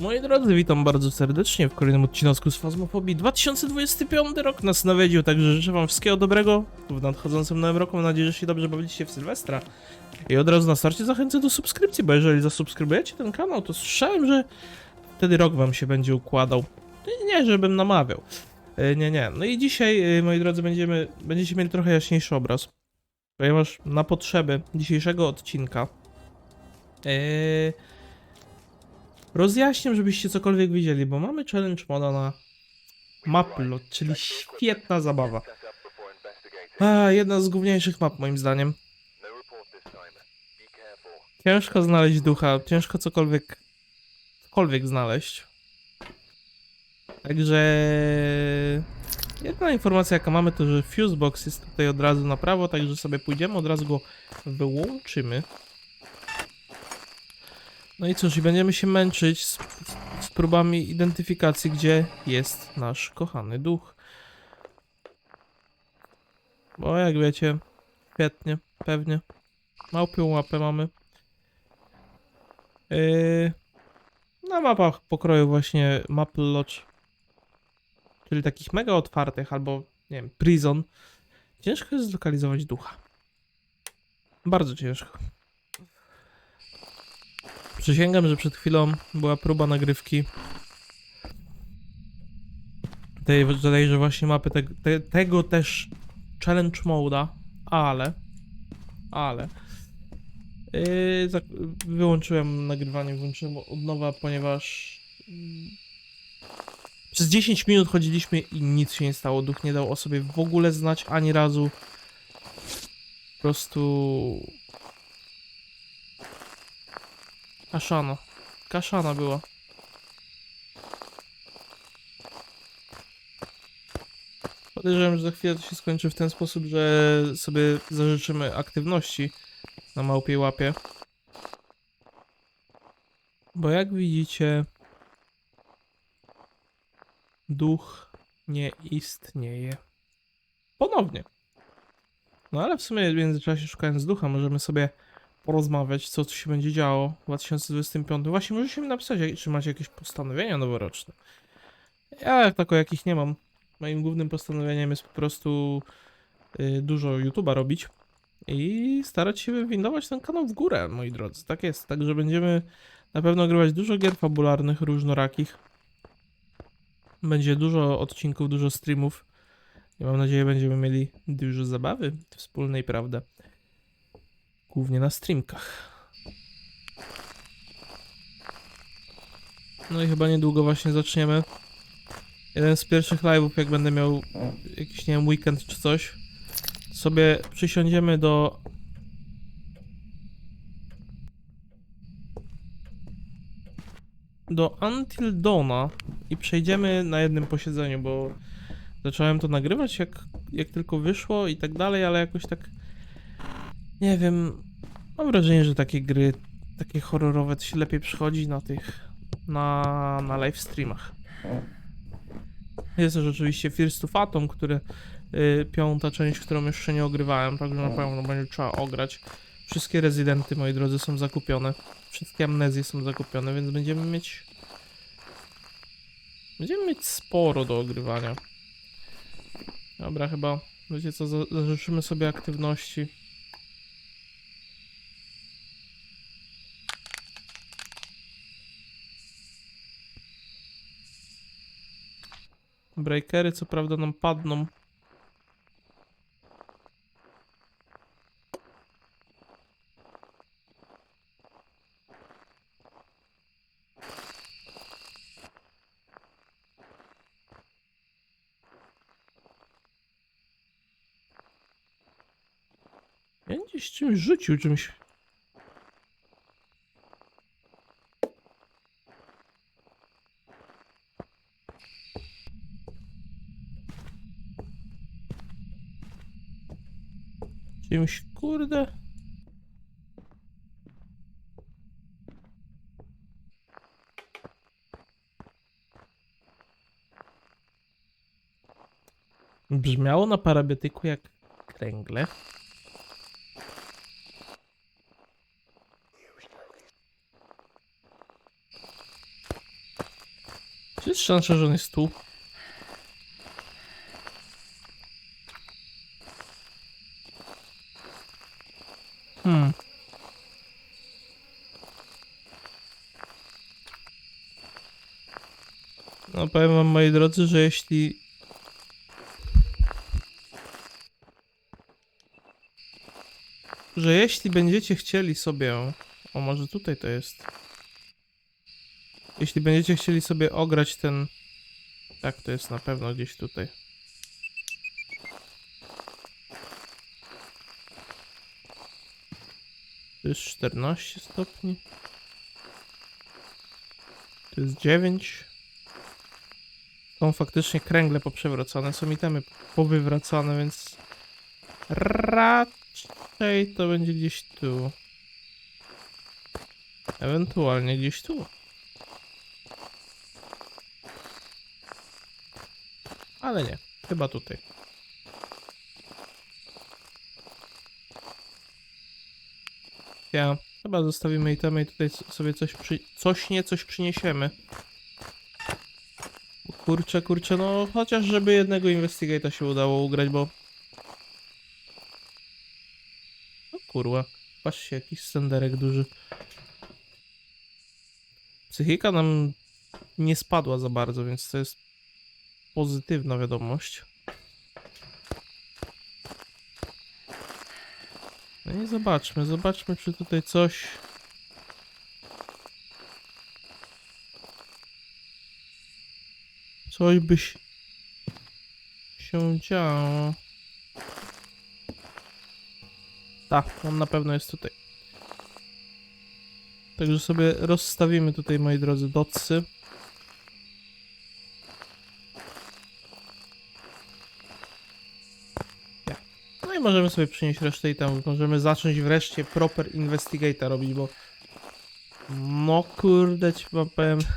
Moi drodzy, witam bardzo serdecznie w kolejnym odcinku z Fazmofobii 2025 rok nas nawiedził, także życzę wam wszystkiego dobrego w nadchodzącym nowym roku. Mam nadzieję, że się dobrze bawiliście w Sylwestra. I od razu na starcie zachęcę do subskrypcji, bo jeżeli zasubskrybujecie ten kanał, to słyszałem, że wtedy rok wam się będzie układał. Nie, żebym namawiał. E, Nie, nie. No i dzisiaj, e, moi drodzy, będziemy, będziecie mieli trochę jaśniejszy obraz. Ponieważ na potrzeby dzisiejszego odcinka yy, rozjaśniam, żebyście cokolwiek widzieli, bo mamy challenge moda na Maplot, czyli świetna zabawa. A, jedna z główniejszych map moim zdaniem. Ciężko znaleźć ducha, ciężko cokolwiek, cokolwiek znaleźć. Także jedna informacja jaka mamy to, że Fusebox jest tutaj od razu na prawo, także sobie pójdziemy, od razu go wyłączymy. No i cóż, i będziemy się męczyć z, z próbami identyfikacji, gdzie jest nasz kochany duch. Bo jak wiecie, świetnie, pewnie. Małpią łapę mamy. Yy, na mapach pokroju właśnie Maple Lodge, czyli takich mega otwartych, albo nie wiem, Prison, ciężko jest zlokalizować ducha. Bardzo ciężko. Przysięgam, że przed chwilą była próba nagrywki tej, tejże właśnie mapy, te, te, tego też challenge moda, ale, ale yy, wyłączyłem nagrywanie, włączyłem od nowa, ponieważ mm, przez 10 minut chodziliśmy i nic się nie stało, duch nie dał o sobie w ogóle znać ani razu. Po prostu Kaszana. Kaszana była. Podejrzewam, że za chwilę to się skończy w ten sposób, że sobie zażyczymy aktywności na małpiej łapie. Bo jak widzicie, duch nie istnieje. Ponownie. No ale w sumie w międzyczasie szukając ducha możemy sobie porozmawiać, co tu się będzie działo w 2025. Właśnie możecie mi napisać, czy macie jakieś postanowienia noworoczne. Ja jak tako jakich nie mam. Moim głównym postanowieniem jest po prostu y, dużo YouTube'a robić i starać się wywindować ten kanał w górę, moi drodzy. Tak jest, także będziemy na pewno grywać dużo gier fabularnych, różnorakich. Będzie dużo odcinków, dużo streamów. I mam nadzieję, będziemy mieli dużo zabawy wspólnej, prawda? Głównie na streamkach. No i chyba niedługo właśnie zaczniemy. Jeden z pierwszych live'ów, jak będę miał jakiś, nie wiem, weekend czy coś, sobie przysiądziemy do... do Until Dawna i przejdziemy na jednym posiedzeniu, bo zacząłem to nagrywać jak, jak tylko wyszło i tak dalej, ale jakoś tak nie wiem. Mam wrażenie, że takie gry, takie horrorowe, to się lepiej przychodzi na tych. na, na live streamach. Jest też oczywiście First to Fatum, który. Y, piąta część, którą jeszcze nie ogrywałem, także na pewno będzie trzeba ograć. Wszystkie rezydenty, moi drodzy, są zakupione. Wszystkie amnezje są zakupione, więc będziemy mieć. Będziemy mieć sporo do ogrywania. Dobra, chyba. Wiecie co, za- zażyczymy sobie aktywności. Breakery co prawda nam padną. Ja gdzieś czymś rzucił, czymś. Czymś, kurde. Brzmiało na parabetyku jak kręgle. To jest szansa, że on jest tu. Hmm. No powiem wam moi drodzy, że jeśli że jeśli będziecie chcieli sobie o może tutaj to jest jeśli będziecie chcieli sobie ograć ten tak to jest na pewno gdzieś tutaj. To jest 14 stopni. To jest 9 są faktycznie kręgle poprzewracane, są itemy powywracane, więc raczej to będzie gdzieś tu. Ewentualnie gdzieś tu. Ale nie, chyba tutaj. Ja, chyba zostawimy itemy i tutaj sobie coś przy... coś nie coś przyniesiemy. Kurczę, kurczę, no chociaż żeby jednego Investigate'a się udało ugrać, bo... No kurwa, patrzcie, jakiś senderek duży. Psychika nam nie spadła za bardzo, więc to jest pozytywna wiadomość. No i zobaczmy, zobaczmy, czy tutaj coś... Coś by się- działo. Tak, on na pewno jest tutaj. Także sobie rozstawimy tutaj, moi drodzy, docy. No i możemy sobie przynieść resztę i tam możemy zacząć wreszcie proper investigata robić, bo no kurde ci powiem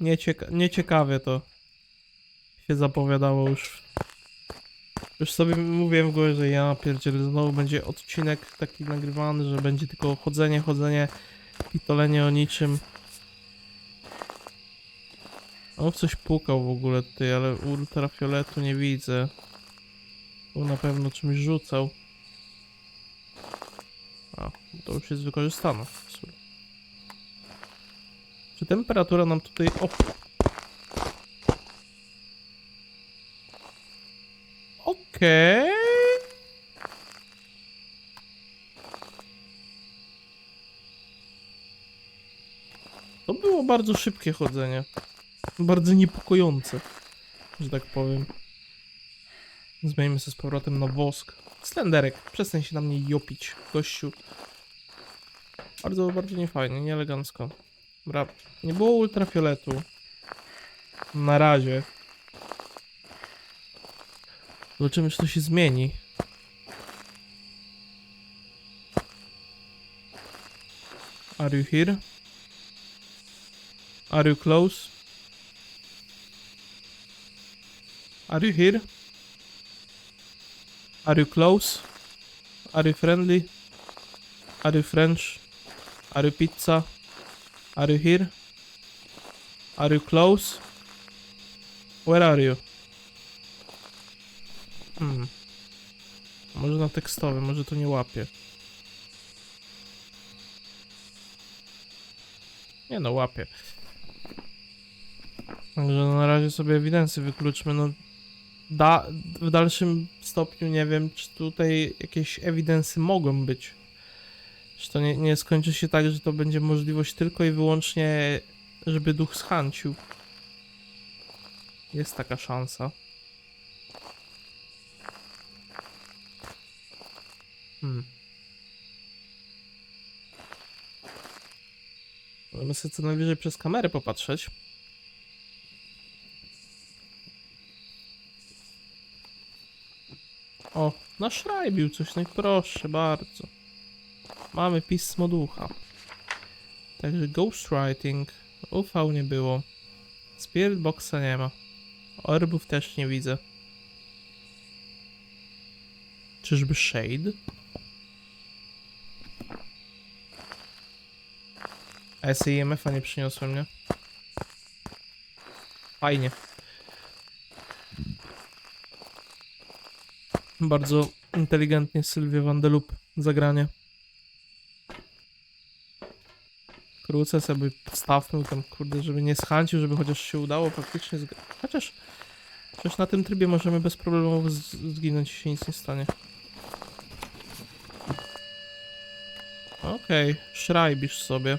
Niecieka nieciekawie to się zapowiadało już. Już sobie mówiłem w głowie, że ja pierdzielę, znowu będzie odcinek taki nagrywany, że będzie tylko chodzenie, chodzenie, pitolenie o niczym. On coś pukał w ogóle tutaj, ale ultrafioletu nie widzę. Tu na pewno czymś rzucał. A, to już jest wykorzystane. Czy temperatura nam tutaj... O! Okej. To było bardzo szybkie chodzenie. Bardzo niepokojące, że tak powiem. Zmienimy się z powrotem na wosk. Slenderek, przestań się na mnie jopić, gościu. Bardzo, bardzo niefajnie, nieelegancko. Dobra, nie było ultrafioletu. Na razie. Zobaczymy, czy to się zmieni. Are you here? Are you close? Are you here? Are you close? Are you friendly? Are you French? Are you pizza? Are you here? Are you close? Where are you? Hmm. Może na tekstowy, może to nie łapie. Nie no, łapie. Także na razie sobie ewidencję wykluczmy. No, da, w dalszym stopniu nie wiem, czy tutaj jakieś ewidencje mogą być. Czy to nie, nie skończy się tak, że to będzie możliwość tylko i wyłącznie, żeby duch schęcił. Jest taka szansa. Hmm. Możemy sobie co najwyżej przez kamerę popatrzeć. O, nasz raj coś, no i proszę bardzo. Mamy pismo ducha. Także ghostwriting. UV nie było. Spirit boxa nie ma. Orbów też nie widzę. Czyżby Shade? A ja sobie IMF-a nie przyniosłem, nie? Fajnie. Bardzo inteligentnie Sylwia Vandelup zagranie. Krócę sobie postawmy tam, kurde, żeby nie schęcił, żeby chociaż się udało faktycznie Chociaż Przecież na tym trybie możemy bez problemu zginąć się nic nie stanie. Okej, szrajbisz sobie.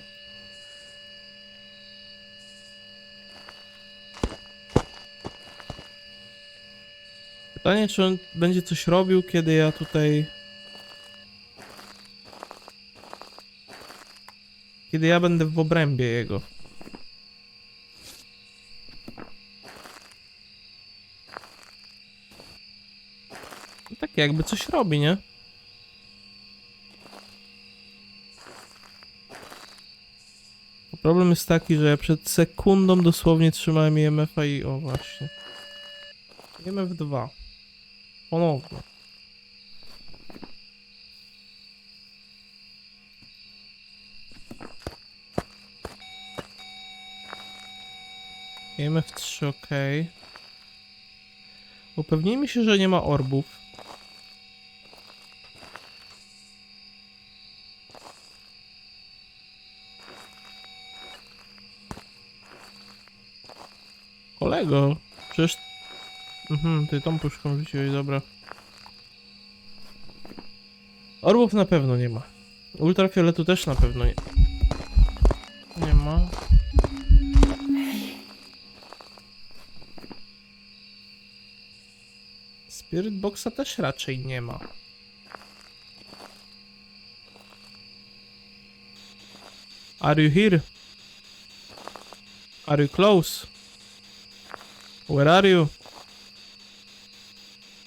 Pytanie, czy on będzie coś robił, kiedy ja tutaj... Kiedy ja będę w obrębie jego. Tak jakby coś robi, nie? Problem jest taki, że ja przed sekundą dosłownie trzymałem IMF-a i o właśnie. IMF 2. Ponownie. IMF 3 ok. Upewnijmy się, że nie ma orbów. Kolego, przecież... Mhm, ty tą puszką rzuciłeś, dobra. Orbów na pewno nie ma. Ultrafioletu też na pewno nie... Nie ma. Spirit Boxa też raczej nie ma. Are you here? Are you close? Where are you?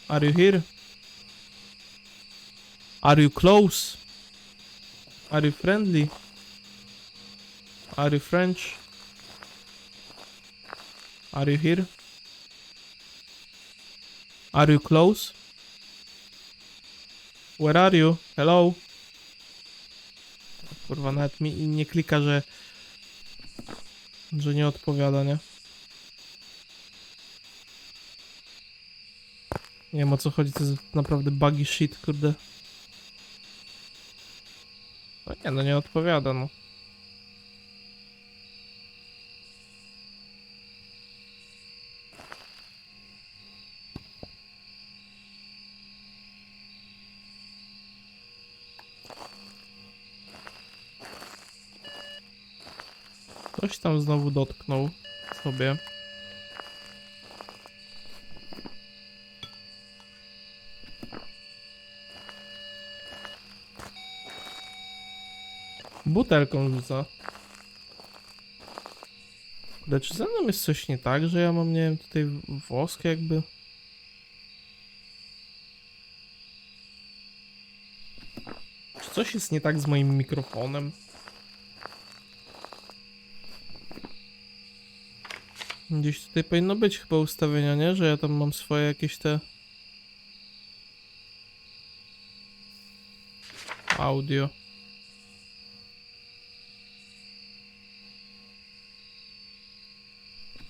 Are you here? Are you close? Are you friendly? Are you French? Are you here? Are you close? Where are you? Hello? Kurwa, nawet mi nie klika, że... że nie odpowiada, nie? Nie wiem o co chodzi, to jest naprawdę buggy shit, kurde. No nie, no nie odpowiada, no. Ktoś tam znowu dotknął sobie. Butelką rzuca. Ale ze mną jest coś nie tak, że ja mam, nie wiem, tutaj wosk jakby? Czy coś jest nie tak z moim mikrofonem? Gdzieś tutaj powinno być chyba ustawienia, nie? Że ja tam mam swoje jakieś te... Audio.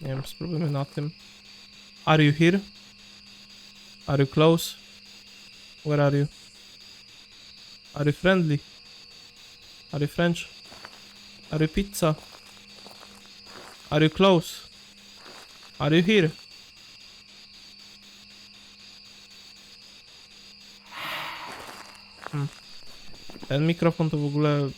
Nie wiem, spróbujmy na tym. Are you here? Are you close? Where are you? Are you friendly? Are you French? Are you pizza? Are you close? Are you here? Hmm. Ten mikrofon to w ogóle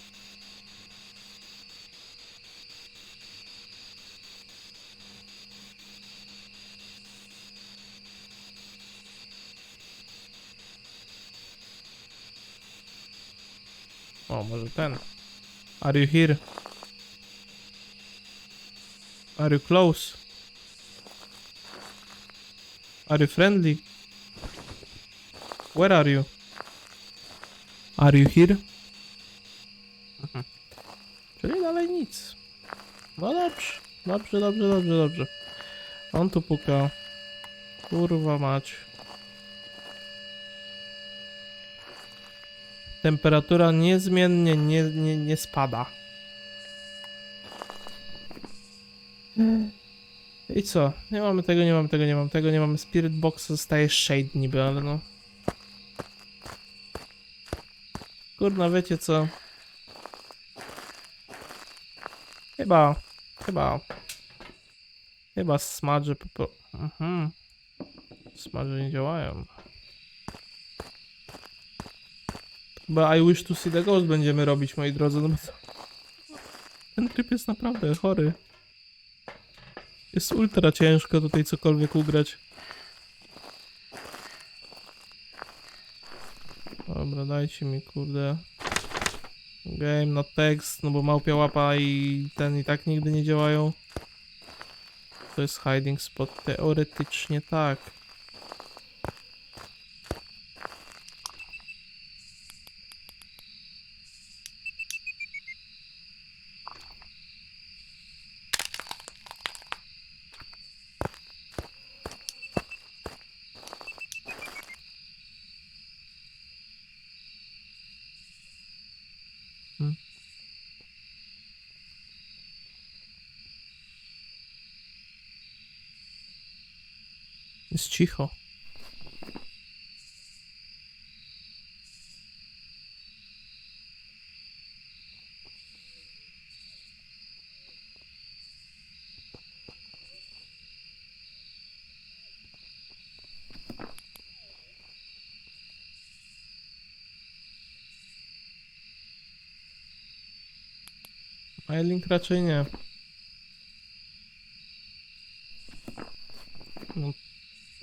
O, może ten. Are you here? Are you close? Are you friendly? Where are you? Are you here? Mhm. Czyli dalej nic. No dobrze, dobrze, dobrze, dobrze, dobrze. On tu puka. Kurwa mać. Temperatura niezmiennie nie, nie, nie spada. I co? Nie mamy tego, nie mamy tego, nie mamy tego, nie mamy Spirit Boxa, zostaje Shade niby, ale no... Kurna, wiecie co? Chyba, chyba... Chyba smadże po. Mhm. Smadże nie działają. Chyba I wish to see the ghost będziemy robić, moi drodzy, no bo to... Ten tryb jest naprawdę chory. Jest ultra ciężko tutaj cokolwiek ugrać. Dobra, dajcie mi kurde. Game na tekst, no bo małpia łapa i ten i tak nigdy nie działają. To jest hiding spot. Teoretycznie tak. Jest cicho. Link raczej nie.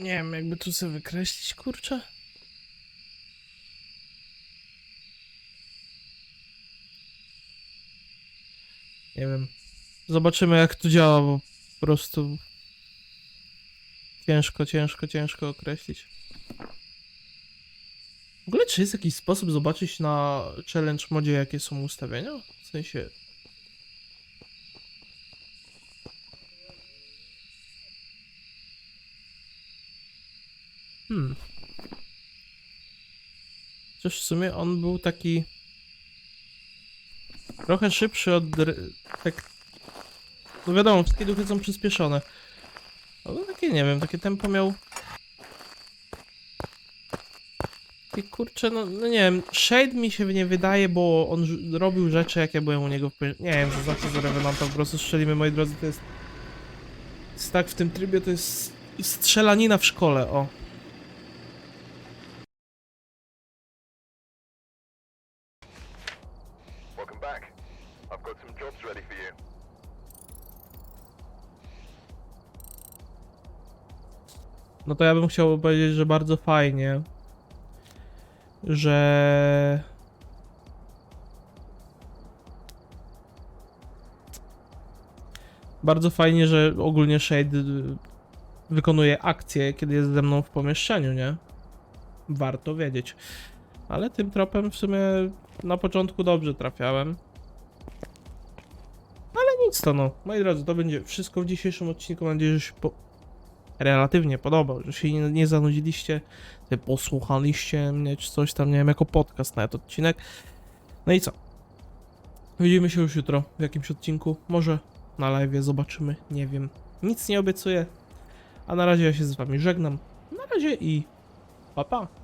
Nie wiem, jakby tu sobie wykreślić, kurczę. Nie wiem. Zobaczymy jak to działa, bo po prostu ciężko, ciężko, ciężko określić. W ogóle czy jest jakiś sposób zobaczyć na challenge modzie jakie są ustawienia? W sensie... Hmm. Chociaż w sumie on był taki trochę szybszy od tak no wiadomo, wszystkie duchy są przyspieszone. Ale takie nie wiem, takie tempo miał takie kurczę, no, no nie wiem, Shade mi się nie wydaje, bo on robił rzeczy jak ja byłem u niego w Nie wiem, co znaczy z Revenanta, po prostu strzelimy, moi drodzy, to jest jest tak w tym trybie, to jest strzelanina w szkole, o. to ja bym chciał powiedzieć, że bardzo fajnie, że bardzo fajnie, że ogólnie Shade wykonuje akcje, kiedy jest ze mną w pomieszczeniu, nie? Warto wiedzieć. Ale tym tropem w sumie na początku dobrze trafiałem. Ale nic to no. Moi drodzy, to będzie wszystko w dzisiejszym odcinku. Mam nadzieję, że się po relatywnie podobał, że się nie, nie zanudziliście, posłuchaliście mnie, czy coś tam, nie wiem, jako podcast nawet odcinek. No i co? Widzimy się już jutro w jakimś odcinku, może na live zobaczymy, nie wiem. Nic nie obiecuję, a na razie ja się z wami żegnam. Na razie i pa pa.